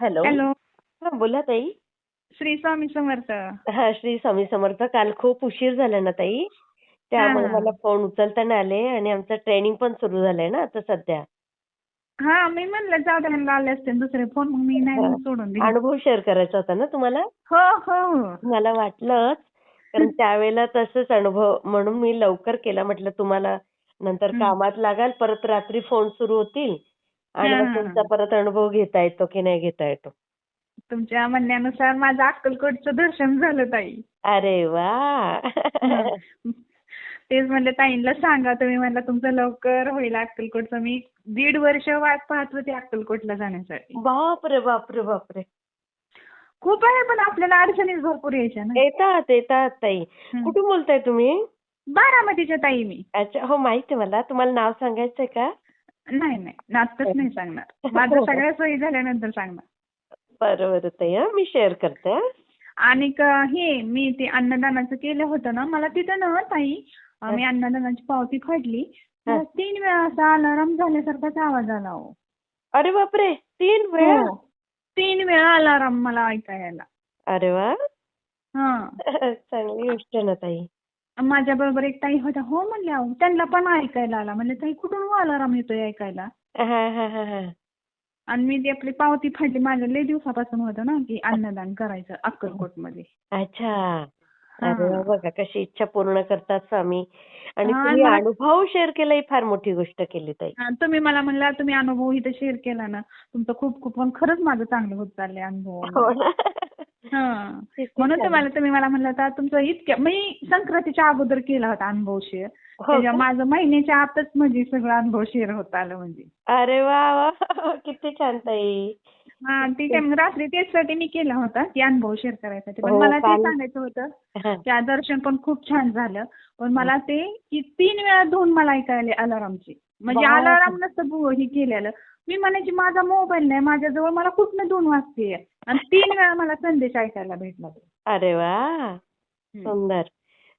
Hello. Hello. हा बोला ताई. श्री स्वामी समर्थ. हा श्री स्वामी समर्थ. काल खूप उशीर झाला ना ताई. त्यामुळे. मला फोन उचलता नाही आले आणि आमचं ट्रेनिंग पण सुरू झालंय ना आता सध्या. हा मी म्हणलं जाऊ द्या म्हणलं आले असते दुसरे फोन मग मी नाही. सोडून दिले. अनुभव शेअर करायचा होता ना तुम्हाला? हो हो. मला वाटलंच. कारण त्यावेळेला तसंच अनुभव म्हणून मी लवकर केला. म्हटलं तुम्हाला नंतर. कामात लागाल परत रात्री फोन सुरू होतील. आणि मग तुमचा. परत अनुभव घेता येतो की नाही घेता येतो? तुमच्या म्हणण्यानुसार माझं अक्कलकोटचं दर्शन झालं ताई. अरे वा! तेच म्हणलं ताईंना सांगा तुम्ही. म्हणलं तुमचं लवकर होईल अक्कलकोटचं. मी दीड वर्ष वाट पाहत होते अक्कलकोटला जाण्यासाठी. बापरे बापरे बापरे! खूप आहे पण आपल्याला अडचणीच भरपूर यायच्या ना. येतात येतात ताई. कुठून बोलताय तुम्ही? बारामतीच्या ताई मी. अच्छा हो माहिती आहे मला. तुम्हाला नाव सांगायचंय का? नाही नाही. नाचतच नाही सांगणार. माझं सगळ्या सोयी झाल्यानंतर सांगणार. बरं बरं ताई हं, मी शेअर करते हं. आणि हे मी ते अन्नदानाचं केलं होतं ना मला तिथं ना ताई अं, मी अन्नदानाची पावती फाडली. मला तीन वेळा असा अलाराम झाल्यासारखाच आवाज आला हो. अरे बापरे! तीन वेळा? हो. तीन वेळा अलाराम मला ऐकायला अरे वा. हा. चांगली गोष्ट आहे ना ताई. माझ्या बरोबर एक ताई होत्या. हो म्हणल्या अहो. त्यांना पण ऐकायला आला. म्हणलं ताई कुठून अलाराम येतोय ऐकायला? हा हा हा हा आणि मी ती आपली पावती फाडली. माझ्या लय दिवसापासून होतं ना की अन्नदान करायचं अक्कलकोटमध्ये. अच्छा. अरे वा हा. बघा कशी इच्छा पूर्ण करतात स्वामी. आणि हा, तुम्ही अनुभव शेअर केला ही फार मोठी गोष्ट केली ताई. हा, तुम्ही मला म्हणला तुम्ही अनुभव इथं शेअर केला ना तुमचं खूप खूप पण खरंच माझं चांगलं होत चाललंय अनुभव. हो ना. हा. म्हणून छान. तुम्हाला तुम्ही मला म्हणलं होता तुमचं इतक्या मी संक्रांतीच्या अगोदर केला होता अनुभव शेअर हो त्याच्या का? माझं महिन्याच्या आतच म्हणजे सगळं अनुभव शेअर होत आलं म्हणजे. अरे वा वा. किती छान ताई. हा ठीक आहे मग रात्री तेचसाठी मी केला होता की अनुभव शेअर करायसाठी. पण हो, मला ते सांगायचं होतं. त्या दर्शन पण खूप छान झालं. पण मला ते की तीन वेळा धुवून मला ऐकायला अलारामची म्हणजे. अलाराम नसतं हे केलेलं मी म्हणायची माझा मोबाईल नाही माझ्याजवळ मला कुठनं दोन वाजते आणि तीन वेळा मला संदेश ऐकायला भेटला तो. अरे वा. सुंदर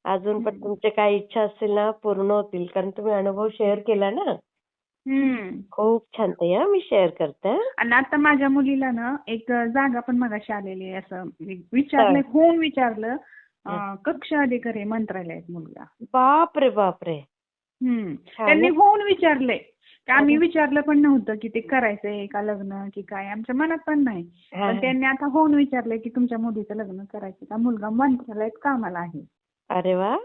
अजून पण हम्म. तुमचे काही इच्छा असतील ना पूर्ण होतील कारण तुम्ही अनुभव शेअर केला ना. खूप छान हं, मी शेअर करते. आणि आता माझ्या मुलीला ना एक जागा पण मगाशी आलेली आहे असं विचारलं होम विचारलं कक्ष अधिकारी मंत्रालयात मुलगा बापरे बापरे. त्यांनी होऊन विचारलंय की आम्ही अरे. विचारलं पण नव्हतं की ते करायचंय का लग्न की काय? आमच्या मनात पण नाही. हा, पण हा. त्यांनी आता होऊन विचारलंय की तुमच्या मुलीचं लग्न करायचं का? मुलगा मंत्रालयात कामाला आहे. अरे वा.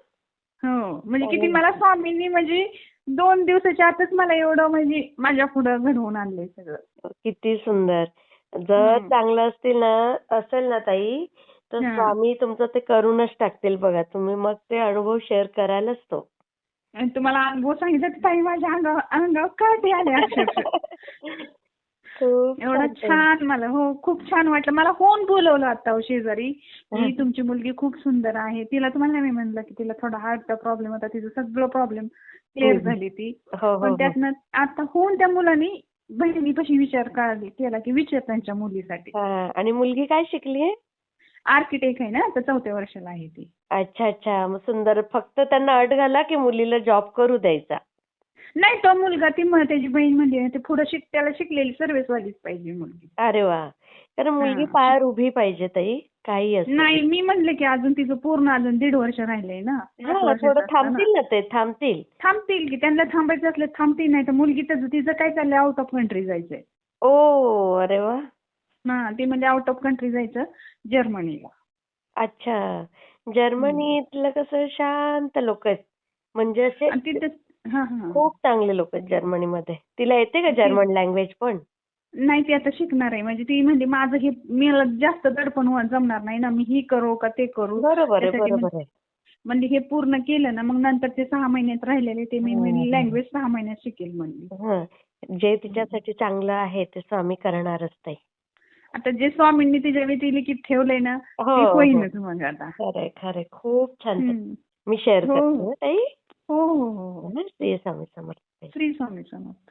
हो. म्हणजे. किती मला स्वामींनी म्हणजे दोन दिवसाच्या आतच मला एवढं म्हणजे माझ्या पुढं घडवून आणलंय सगळं. किती सुंदर. जर. चांगलं असतील ना असेल ना ताई तर हा. स्वामी तुमचं ते करूनच टाकतील बघा. तुम्ही मग ते अनुभव शेअर करायलाच तो. आणि तुम्हाला अनुभव सांगितलं ताई माझ्या अंगावर अंगावर काटे आले अक्षरशः. एवढं छान मला हो खूप छान वाटलं. मला होऊन बोलवलं आता हो शेजारी हा. की तुमची मुलगी खूप सुंदर आहे. तिला तुम्हाला नाही मी म्हणलं की तिला थोडा हार्टचा प्रॉब्लेम होता तिचं सगळं प्रॉब्लेम क्लिअर हम्म. झाली ती. हो हो पण हो. त्यातनं आता होऊन त्या मुलांनी बहिणीपाशी विचार केला की विचार त्यांच्या मुलीसाठी. हा आणि मुलगी काय शिकली आहे? आर्किटेक्ट आहे ना आता चौथ्या वर्षाला आहे ती. अच्छा अच्छा. मग सुंदर. फक्त त्यांना अट घाला की मुलीला जॉब करू द्यायचा? नाही तो मुलगा ती म- त्याची बहीण म्हणजे ते पुढे शिक त्याला शिकलेली सर्व्हिस वालीच पाहिजे मुलगी. अरे वा. कारण मुलगी हा. पायावर उभी पाहिजे ताई. काही असं नाही मी म्हणले की अजून तिचं पूर्ण अजून दीड वर्ष राहिलंय ना. वर्षाचं थोडं असतं ना. थांबतील ना ते थांबतील. थांबतील की त्यांना थांबायचं असलं थांबतील नाही तर मुलगी तिचं काय चाललंय आउट ऑफ कंट्री जायचंय. ओ अरे वा. हा ती म्हणजे आउट ऑफ कंट्री जायचं जर्मनीला. अच्छा. जर्मनीतलं कसं शांत लोक आहेत. म्हणजे असे आणि तिथे हा हा. खूप चांगले लोक आहेत जर्मनीमध्ये. तिला येते का जर्मन लँग्वेज पण? नाही ती आता शिकणार आहे. म्हणजे ती म्हणजे माझं हे मला जास्त दडपण होणं जमणार नाही ना. मी ही करू का ते करू. बरोबर आहे त्यासाठी बरोबर आहे. म्हणजे हे पूर्ण केलं ना मग नंतर ते सहा महिन्यात राहिलेले ते मी हम्म. लँग्वेज सहा महिन्यात शिकेल म्हणली. हं. जे तिच्यासाठी चांगलं आहे ते स्वामी करणारच ताई आता जे स्वामींनी तिच्या व्यतिरिक्त ठेवलंय ना हो, ते हो. होईनच मग आता खरंय खरंय खूप छान. मी शेअर हो. करते हं, ताई हो हो हो श्री स्वामी समर्थ. श्री स्वामी समर्थ